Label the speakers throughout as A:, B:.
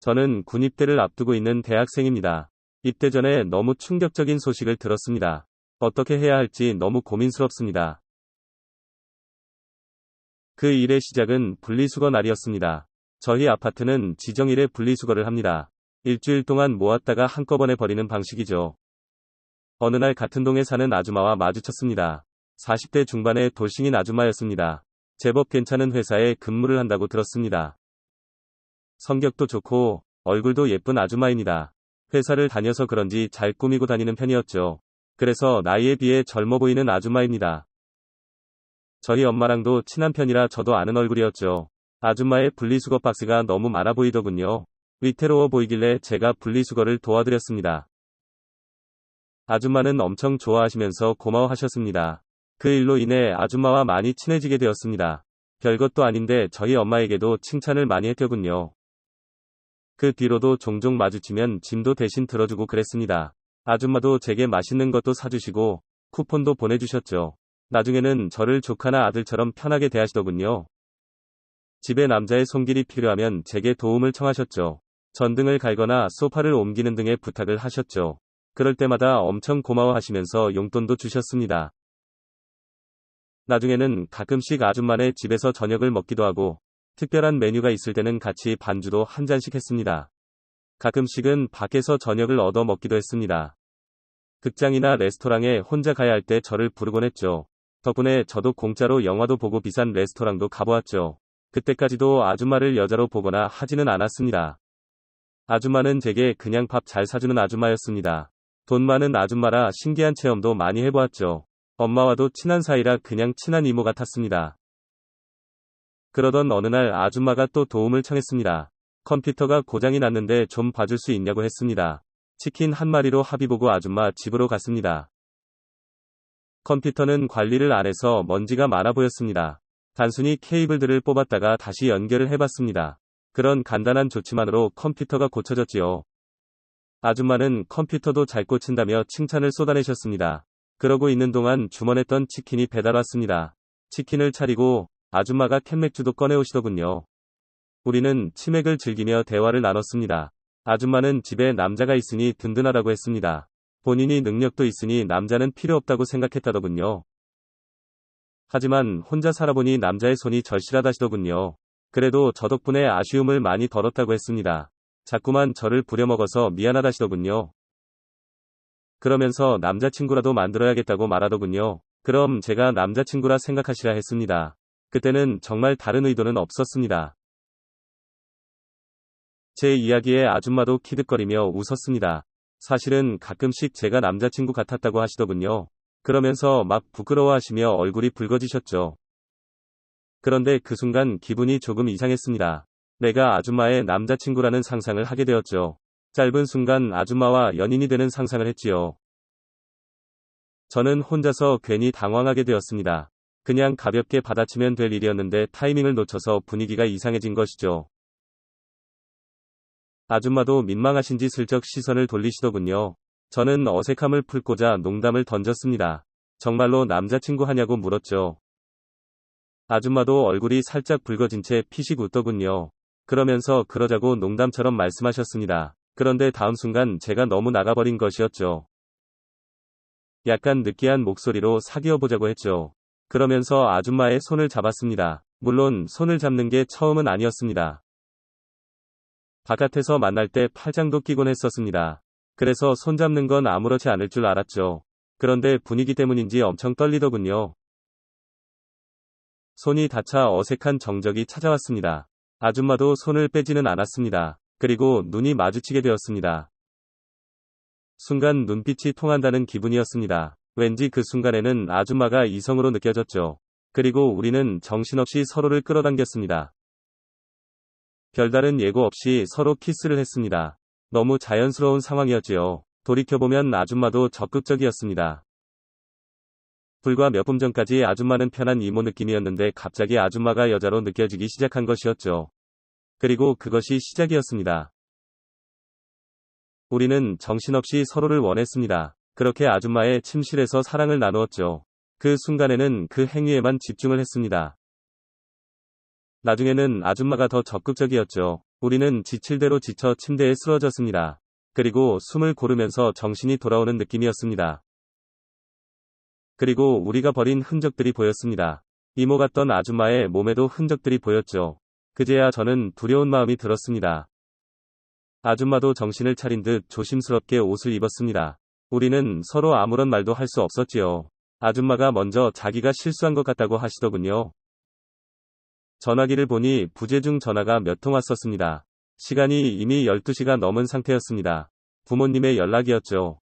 A: 저는 군 입대를 앞두고 있는 대학생입니다. 입대 전에 너무 충격적인 소식을 들었습니다. 어떻게 해야 할지 너무 고민스럽습니다. 그 일의 시작은 분리수거 날이었습니다. 저희 아파트는 지정일에 분리수거를 합니다. 일주일 동안 모았다가 한꺼번에 버리는 방식이죠. 어느 날 같은 동에 사는 아줌마와 마주쳤습니다. 40대 중반의 돌싱인 아줌마였습니다. 제법 괜찮은 회사에 근무를 한다고 들었습니다. 성격도 좋고 얼굴도 예쁜 아줌마입니다. 회사를 다녀서 그런지 잘 꾸미고 다니는 편이었죠. 그래서 나이에 비해 젊어 보이는 아줌마입니다. 저희 엄마랑도 친한 편이라 저도 아는 얼굴이었죠. 아줌마의 분리수거 박스가 너무 많아 보이더군요. 위태로워 보이길래 제가 분리수거를 도와드렸습니다. 아줌마는 엄청 좋아하시면서 고마워하셨습니다. 그 일로 인해 아줌마와 많이 친해지게 되었습니다. 별것도 아닌데 저희 엄마에게도 칭찬을 많이 했더군요. 그 뒤로도 종종 마주치면 짐도 대신 들어주고 그랬습니다. 아줌마도 제게 맛있는 것도 사주시고 쿠폰도 보내주셨죠. 나중에는 저를 조카나 아들처럼 편하게 대하시더군요. 집에 남자의 손길이 필요하면 제게 도움을 청하셨죠. 전등을 갈거나 소파를 옮기는 등의 부탁을 하셨죠. 그럴 때마다 엄청 고마워하시면서 용돈도 주셨습니다. 나중에는 가끔씩 아줌마네 집에서 저녁을 먹기도 하고 특별한 메뉴가 있을 때는 같이 반주도 한 잔씩 했습니다. 가끔씩은 밖에서 저녁을 얻어 먹기도 했습니다. 극장이나 레스토랑에 혼자 가야 할 때 저를 부르곤 했죠. 덕분에 저도 공짜로 영화도 보고 비싼 레스토랑도 가보았죠. 그때까지도 아줌마를 여자로 보거나 하지는 않았습니다. 아줌마는 제게 그냥 밥 잘 사주는 아줌마였습니다. 돈 많은 아줌마라 신기한 체험도 많이 해보았죠. 엄마와도 친한 사이라 그냥 친한 이모 같았습니다. 그러던 어느 날 아줌마가 또 도움을 청했습니다. 컴퓨터가 고장이 났는데 좀 봐줄 수 있냐고 했습니다. 치킨 한 마리로 합의 보고 아줌마 집으로 갔습니다. 컴퓨터는 관리를 안 해서 먼지가 많아 보였습니다. 단순히 케이블들을 뽑았다가 다시 연결을 해봤습니다. 그런 간단한 조치만으로 컴퓨터가 고쳐졌지요. 아줌마는 컴퓨터도 잘 꽂힌다며 칭찬을 쏟아내셨습니다. 그러고 있는 동안 주문했던 치킨이 배달 왔습니다. 치킨을 차리고 아줌마가 캔맥주도 꺼내오시더군요. 우리는 치맥을 즐기며 대화를 나눴습니다. 아줌마는 집에 남자가 있으니 든든하다고 했습니다. 본인이 능력도 있으니 남자는 필요 없다고 생각했다더군요. 하지만 혼자 살아보니 남자의 손이 절실하다시더군요. 그래도 저 덕분에 아쉬움을 많이 덜었다고 했습니다. 자꾸만 저를 부려먹어서 미안하다시더군요. 그러면서 남자친구라도 만들어야겠다고 말하더군요. 그럼 제가 남자친구라 생각하시라 했습니다. 그때는 정말 다른 의도는 없었습니다. 제 이야기에 아줌마도 키득거리며 웃었습니다. 사실은 가끔씩 제가 남자친구 같았다고 하시더군요. 그러면서 막 부끄러워하시며 얼굴이 붉어지셨죠. 그런데 그 순간 기분이 조금 이상했습니다. 내가 아줌마의 남자친구라는 상상을 하게 되었죠. 짧은 순간 아줌마와 연인이 되는 상상을 했지요. 저는 혼자서 괜히 당황하게 되었습니다. 그냥 가볍게 받아치면 될 일이었는데 타이밍을 놓쳐서 분위기가 이상해진 것이죠. 아줌마도 민망하신지 슬쩍 시선을 돌리시더군요. 저는 어색함을 풀고자 농담을 던졌습니다. 정말로 남자친구 하냐고 물었죠. 아줌마도 얼굴이 살짝 붉어진 채 피식 웃더군요. 그러면서 그러자고 농담처럼 말씀하셨습니다. 그런데 다음 순간 제가 너무 나가버린 것이었죠. 약간 느끼한 목소리로 사귀어 보자고 했죠. 그러면서 아줌마의 손을 잡았습니다. 물론 손을 잡는 게 처음은 아니었습니다. 바깥에서 만날 때 팔짱도 끼곤 했었습니다. 그래서 손잡는 건 아무렇지 않을 줄 알았죠. 그런데 분위기 때문인지 엄청 떨리더군요. 손이 닿자 어색한 정적이 찾아왔습니다. 아줌마도 손을 빼지는 않았습니다. 그리고 눈이 마주치게 되었습니다. 순간 눈빛이 통한다는 기분이었습니다. 왠지 그 순간에는 아줌마가 이성으로 느껴졌죠. 그리고 우리는 정신없이 서로를 끌어당겼습니다. 별다른 예고 없이 서로 키스를 했습니다. 너무 자연스러운 상황이었지요. 돌이켜보면 아줌마도 적극적이었습니다. 불과 몇 분 전까지 아줌마는 편한 이모 느낌이었는데 갑자기 아줌마가 여자로 느껴지기 시작한 것이었죠. 그리고 그것이 시작이었습니다. 우리는 정신없이 서로를 원했습니다. 그렇게 아줌마의 침실에서 사랑을 나누었죠. 그 순간에는 그 행위에만 집중을 했습니다. 나중에는 아줌마가 더 적극적이었죠. 우리는 지칠 대로 지쳐 침대에 쓰러졌습니다. 그리고 숨을 고르면서 정신이 돌아오는 느낌이었습니다. 그리고 우리가 버린 흔적들이 보였습니다. 이모 같던 아줌마의 몸에도 흔적들이 보였죠. 그제야 저는 두려운 마음이 들었습니다. 아줌마도 정신을 차린 듯 조심스럽게 옷을 입었습니다. 우리는 서로 아무런 말도 할 수 없었지요. 아줌마가 먼저 자기가 실수한 것 같다고 하시더군요. 전화기를 보니 부재중 전화가 몇 통 왔었습니다. 시간이 이미 12시가 넘은 상태였습니다. 부모님의 연락이었죠.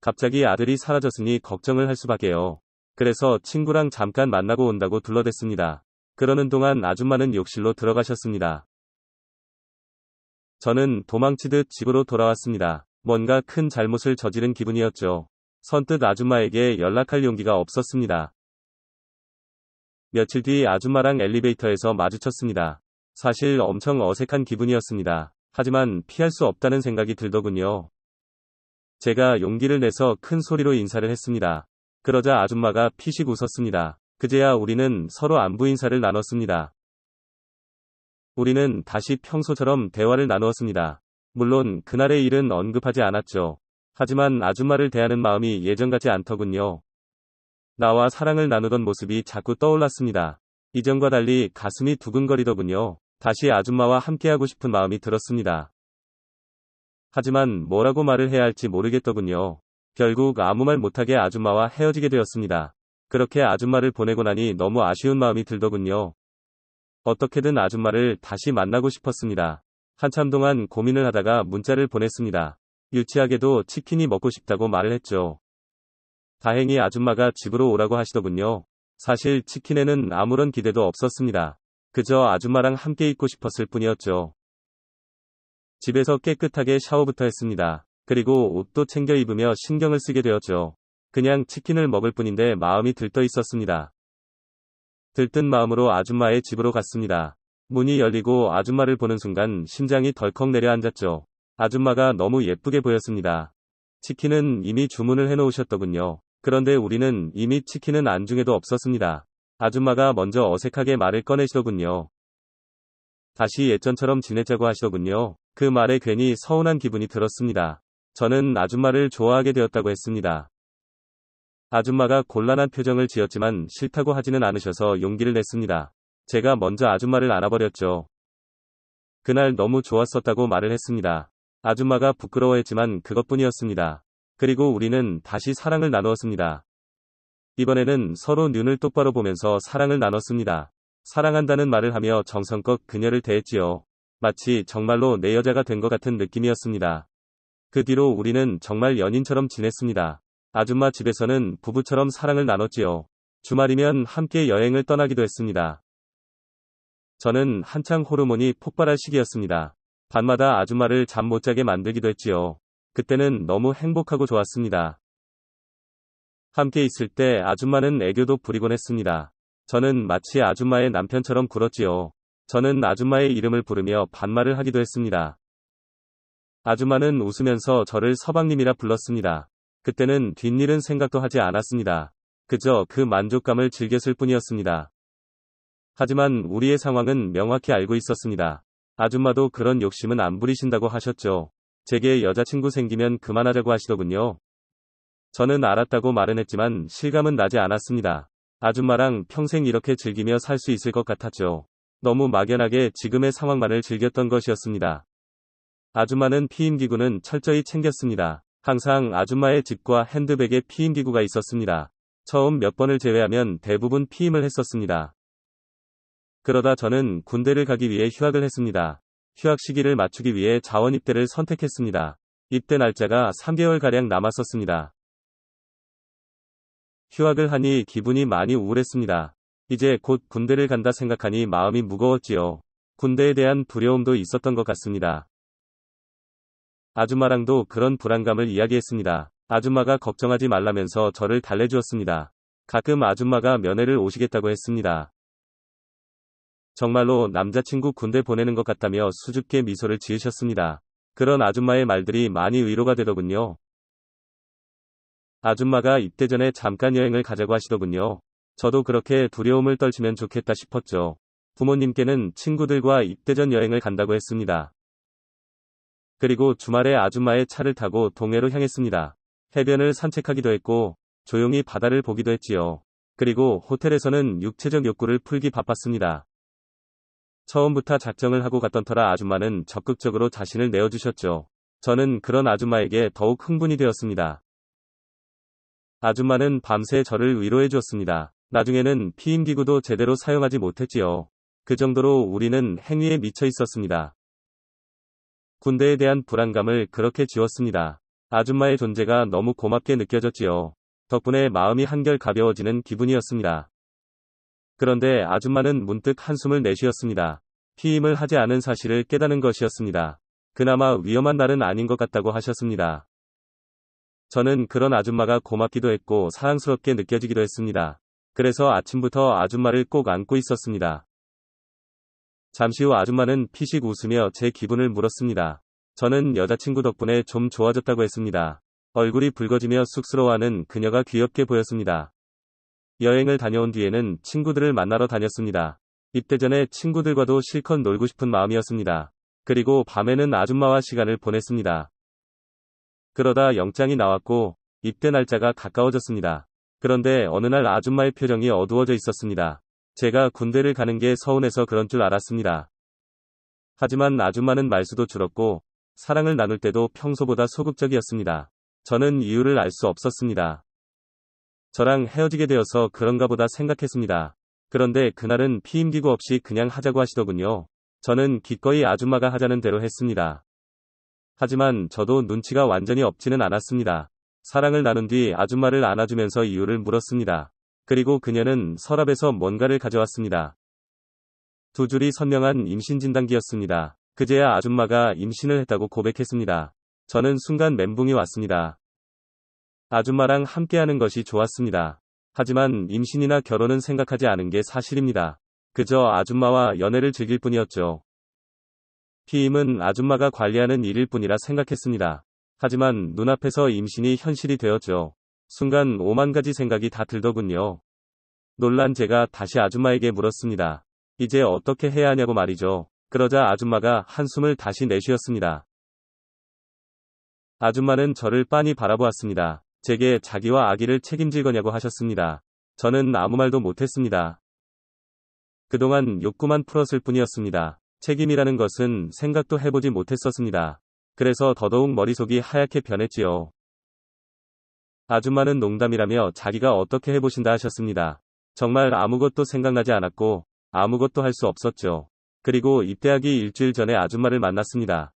A: 갑자기 아들이 사라졌으니 걱정을 할 수밖에요. 그래서 친구랑 잠깐 만나고 온다고 둘러댔습니다. 그러는 동안 아줌마는 욕실로 들어가셨습니다. 저는 도망치듯 집으로 돌아왔습니다. 뭔가 큰 잘못을 저지른 기분이었죠. 선뜻 아줌마에게 연락할 용기가 없었습니다. 며칠 뒤 아줌마랑 엘리베이터에서 마주쳤습니다. 사실 엄청 어색한 기분이었습니다. 하지만 피할 수 없다는 생각이 들더군요. 제가 용기를 내서 큰 소리로 인사를 했습니다. 그러자 아줌마가 피식 웃었습니다. 그제야 우리는 서로 안부 인사를 나눴습니다. 우리는 다시 평소처럼 대화를 나누었습니다. 물론 그날의 일은 언급하지 않았죠. 하지만 아줌마를 대하는 마음이 예전 같지 않더군요. 나와 사랑을 나누던 모습이 자꾸 떠올랐습니다. 이전과 달리 가슴이 두근거리더군요. 다시 아줌마와 함께하고 싶은 마음이 들었습니다. 하지만 뭐라고 말을 해야 할지 모르겠더군요. 결국 아무 말 못하게 아줌마와 헤어지게 되었습니다. 그렇게 아줌마를 보내고 나니 너무 아쉬운 마음이 들더군요. 어떻게든 아줌마를 다시 만나고 싶었습니다. 한참 동안 고민을 하다가 문자를 보냈습니다. 유치하게도 치킨이 먹고 싶다고 말을 했죠. 다행히 아줌마가 집으로 오라고 하시더군요. 사실 치킨에는 아무런 기대도 없었습니다. 그저 아줌마랑 함께 있고 싶었을 뿐이었죠. 집에서 깨끗하게 샤워부터 했습니다. 그리고 옷도 챙겨 입으며 신경을 쓰게 되었죠. 그냥 치킨을 먹을 뿐인데 마음이 들떠 있었습니다. 들뜬 마음으로 아줌마의 집으로 갔습니다. 문이 열리고 아줌마를 보는 순간 심장이 덜컥 내려앉았죠. 아줌마가 너무 예쁘게 보였습니다. 치킨은 이미 주문을 해놓으셨더군요. 그런데 우리는 이미 치킨은 안중에도 없었습니다. 아줌마가 먼저 어색하게 말을 꺼내시더군요. 다시 예전처럼 지내자고 하시더군요. 그 말에 괜히 서운한 기분이 들었습니다. 저는 아줌마를 좋아하게 되었다고 했습니다. 아줌마가 곤란한 표정을 지었지만 싫다고 하지는 않으셔서 용기를 냈습니다. 제가 먼저 아줌마를 안아버렸죠. 그날 너무 좋았었다고 말을 했습니다. 아줌마가 부끄러워했지만 그것뿐이었습니다. 그리고 우리는 다시 사랑을 나누었습니다. 이번에는 서로 눈을 똑바로 보면서 사랑을 나눴습니다. 사랑한다는 말을 하며 정성껏 그녀를 대했지요. 마치 정말로 내 여자가 된 것 같은 느낌이었습니다. 그 뒤로 우리는 정말 연인처럼 지냈습니다. 아줌마 집에서는 부부처럼 사랑을 나눴지요. 주말이면 함께 여행을 떠나기도 했습니다. 저는 한창 호르몬이 폭발할 시기였습니다. 밤마다 아줌마를 잠 못 자게 만들기도 했지요. 그때는 너무 행복하고 좋았습니다. 함께 있을 때 아줌마는 애교도 부리곤 했습니다. 저는 마치 아줌마의 남편처럼 굴었지요. 저는 아줌마의 이름을 부르며 반말을 하기도 했습니다. 아줌마는 웃으면서 저를 서방님이라 불렀습니다. 그때는 뒷일은 생각도 하지 않았습니다. 그저 그 만족감을 즐겼을 뿐이었습니다. 하지만 우리의 상황은 명확히 알고 있었습니다. 아줌마도 그런 욕심은 안 부리신다고 하셨죠. 제게 여자친구 생기면 그만하자고 하시더군요. 저는 알았다고 말은 했지만 실감은 나지 않았습니다. 아줌마랑 평생 이렇게 즐기며 살 수 있을 것 같았죠. 너무 막연하게 지금의 상황만을 즐겼던 것이었습니다. 아줌마는 피임기구는 철저히 챙겼습니다. 항상 아줌마의 집과 핸드백에 피임기구가 있었습니다. 처음 몇 번을 제외하면 대부분 피임을 했었습니다. 그러다 저는 군대를 가기 위해 휴학을 했습니다. 휴학 시기를 맞추기 위해 자원 입대를 선택했습니다. 입대 날짜가 3개월가량 남았었습니다. 휴학을 하니 기분이 많이 우울했습니다. 이제 곧 군대를 간다 생각하니 마음이 무거웠지요. 군대에 대한 두려움도 있었던 것 같습니다. 아줌마랑도 그런 불안감을 이야기했습니다. 아줌마가 걱정하지 말라면서 저를 달래주었습니다. 가끔 아줌마가 면회를 오시겠다고 했습니다. 정말로 남자친구 군대 보내는 것 같다며 수줍게 미소를 지으셨습니다. 그런 아줌마의 말들이 많이 위로가 되더군요. 아줌마가 입대 전에 잠깐 여행을 가자고 하시더군요. 저도 그렇게 두려움을 떨치면 좋겠다 싶었죠. 부모님께는 친구들과 입대 전 여행을 간다고 했습니다. 그리고 주말에 아줌마의 차를 타고 동해로 향했습니다. 해변을 산책하기도 했고 조용히 바다를 보기도 했지요. 그리고 호텔에서는 육체적 욕구를 풀기 바빴습니다. 처음부터 작정을 하고 갔던 터라 아줌마는 적극적으로 자신을 내어주셨죠. 저는 그런 아줌마에게 더욱 흥분이 되었습니다. 아줌마는 밤새 저를 위로해 주었습니다. 나중에는 피임기구도 제대로 사용하지 못했지요. 그 정도로 우리는 행위에 미쳐 있었습니다. 군대에 대한 불안감을 그렇게 지웠습니다. 아줌마의 존재가 너무 고맙게 느껴졌지요. 덕분에 마음이 한결 가벼워지는 기분이었습니다. 그런데 아줌마는 문득 한숨을 내쉬었습니다. 피임을 하지 않은 사실을 깨닫는 것이었습니다. 그나마 위험한 날은 아닌 것 같다고 하셨습니다. 저는 그런 아줌마가 고맙기도 했고 사랑스럽게 느껴지기도 했습니다. 그래서 아침부터 아줌마를 꼭 안고 있었습니다. 잠시 후 아줌마는 피식 웃으며 제 기분을 물었습니다. 저는 여자친구 덕분에 좀 좋아졌다고 했습니다. 얼굴이 붉어지며 쑥스러워하는 그녀가 귀엽게 보였습니다. 여행을 다녀온 뒤에는 친구들을 만나러 다녔습니다. 입대 전에 친구들과도 실컷 놀고 싶은 마음이었습니다. 그리고 밤에는 아줌마와 시간을 보냈습니다. 그러다 영장이 나왔고 입대 날짜가 가까워졌습니다. 그런데 어느 날 아줌마의 표정이 어두워져 있었습니다. 제가 군대를 가는 게 서운해서 그런 줄 알았습니다. 하지만 아줌마는 말수도 줄었고 사랑을 나눌 때도 평소보다 소극적이었습니다. 저는 이유를 알 수 없었습니다. 저랑 헤어지게 되어서 그런가 보다 생각했습니다. 그런데 그날은 피임기구 없이 그냥 하자고 하시더군요. 저는 기꺼이 아줌마가 하자는 대로 했습니다. 하지만 저도 눈치가 완전히 없지는 않았습니다. 사랑을 나눈 뒤 아줌마를 안아주면서 이유를 물었습니다. 그리고 그녀는 서랍에서 뭔가를 가져왔습니다. 두 줄이 선명한 임신 진단기였습니다. 그제야 아줌마가 임신을 했다고 고백했습니다. 저는 순간 멘붕이 왔습니다. 아줌마랑 함께하는 것이 좋았습니다. 하지만 임신이나 결혼은 생각하지 않은 게 사실입니다. 그저 아줌마와 연애를 즐길 뿐이었죠. 피임은 아줌마가 관리하는 일일 뿐이라 생각했습니다. 하지만 눈앞에서 임신이 현실이 되었죠. 순간 오만 가지 생각이 다 들더군요. 놀란 제가 다시 아줌마에게 물었습니다. 이제 어떻게 해야 하냐고 말이죠. 그러자 아줌마가 한숨을 다시 내쉬었습니다. 아줌마는 저를 빤히 바라보았습니다. 제게 자기와 아기를 책임질 거냐고 하셨습니다. 저는 아무 말도 못했습니다. 그동안 욕구만 풀었을 뿐이었습니다. 책임이라는 것은 생각도 해보지 못했었습니다. 그래서 더더욱 머릿속이 하얗게 변했지요. 아줌마는 농담이라며 자기가 어떻게 해보신다 하셨습니다. 정말 아무것도 생각나지 않았고 아무것도 할 수 없었죠. 그리고 입대하기 일주일 전에 아줌마를 만났습니다.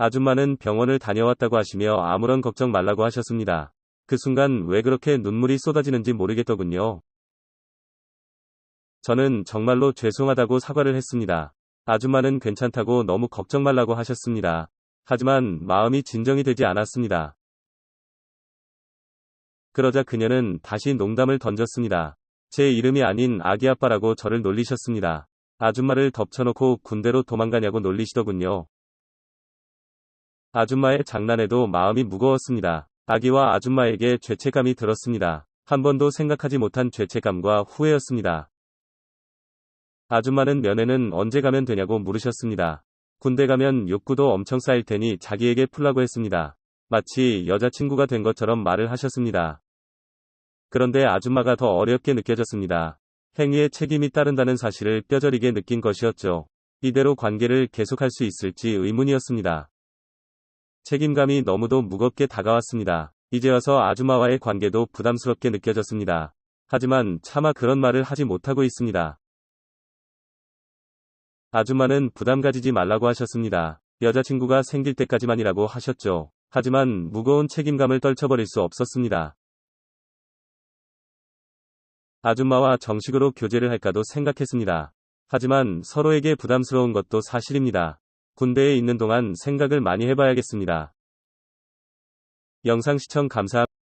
A: 아줌마는 병원을 다녀왔다고 하시며 아무런 걱정 말라고 하셨습니다. 그 순간 왜 그렇게 눈물이 쏟아지는지 모르겠더군요. 저는 정말로 죄송하다고 사과를 했습니다. 아줌마는 괜찮다고 너무 걱정 말라고 하셨습니다. 하지만 마음이 진정이 되지 않았습니다. 그러자 그녀는 다시 농담을 던졌습니다. 제 이름이 아닌 아기 아빠라고 저를 놀리셨습니다. 아줌마를 덮쳐놓고 군대로 도망가냐고 놀리시더군요. 아줌마의 장난에도 마음이 무거웠습니다. 아기와 아줌마에게 죄책감이 들었습니다. 한 번도 생각하지 못한 죄책감과 후회였습니다. 아줌마는 면회는 언제 가면 되냐고 물으셨습니다. 군대 가면 욕구도 엄청 쌓일 테니 자기에게 풀라고 했습니다. 마치 여자친구가 된 것처럼 말을 하셨습니다. 그런데 아줌마가 더 어렵게 느껴졌습니다. 행위에 책임이 따른다는 사실을 뼈저리게 느낀 것이었죠. 이대로 관계를 계속할 수 있을지 의문이었습니다. 책임감이 너무도 무겁게 다가왔습니다. 이제 와서 아줌마와의 관계도 부담스럽게 느껴졌습니다. 하지만 차마 그런 말을 하지 못하고 있습니다. 아줌마는 부담 가지지 말라고 하셨습니다. 여자친구가 생길 때까지만이라고 하셨죠. 하지만 무거운 책임감을 떨쳐버릴 수 없었습니다. 아줌마와 정식으로 교제를 할까도 생각했습니다. 하지만 서로에게 부담스러운 것도 사실입니다. 군대에 있는 동안 생각을 많이 해봐야겠습니다. 영상 시청 감사합니다.